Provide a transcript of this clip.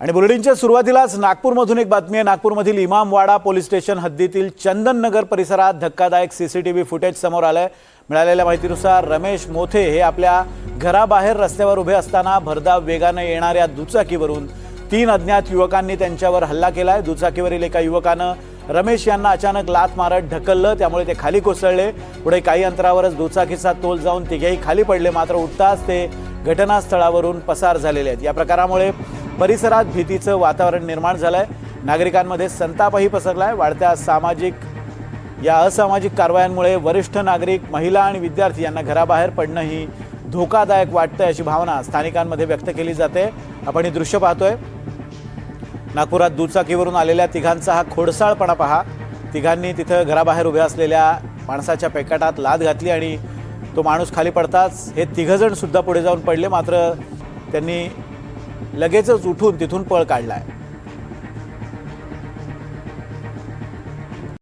आणि बुलेटिनच्या सुरुवातीलाच नागपूरमधून एक बातमी आहे. नागपूरमधील इमामवाडा पोलीस स्टेशन हद्दीतील चंदन नगर परिसरात धक्कादायक C C T V footage समोर आलंय. मिळालेल्या माहितीनुसार रमेश मोथे हे आपल्या घराबाहेर रस्त्यावर उभे असताना भरधाव वेगानं येणाऱ्या दुचाकीवरून तीन अज्ञात युवकांनी त्यांच्यावर हल्ला केलाय. दुचाकीवरील एका युवकानं रमेश यांना अचानक लात मारत ढकललं त्यामुळे ते खाली कोसळले. पुढे काही अंतरावरच दुचाकीचा तोल जाऊन तिघेही खाली पडले. मात्र उठताच ते घटनास्थळावरून पसार झालेले आहेत. या प्रकारामुळे परिसरात भीतीचं वातावरण निर्माण झालं आहे नागरिकांमध्ये संतापही पसरला आहे वाढत्या सामाजिक या असामाजिक कारवायांमुळे वरिष्ठ नागरिक महिला आणि विद्यार्थी यांना घराबाहेर पडणंही धोकादायक वाटतंय अशी भावना स्थानिकांमध्ये व्यक्त केली जाते. आपण ही दृश्य पाहतोय. नागपुरात दुचाकीवरून आलेल्या तिघांचा हा खोडसाळपणा पहा. तिघांनी तिथं घराबाहेर उभ्या असलेल्या माणसाच्या पेकाटात लाद घातली आणि तो माणूस खाली पडताच हे तिघजण सुद्धा पुढे जाऊन पडले. मात्र त्यांनी लगेचच उठून तिथून पळ काढलाय.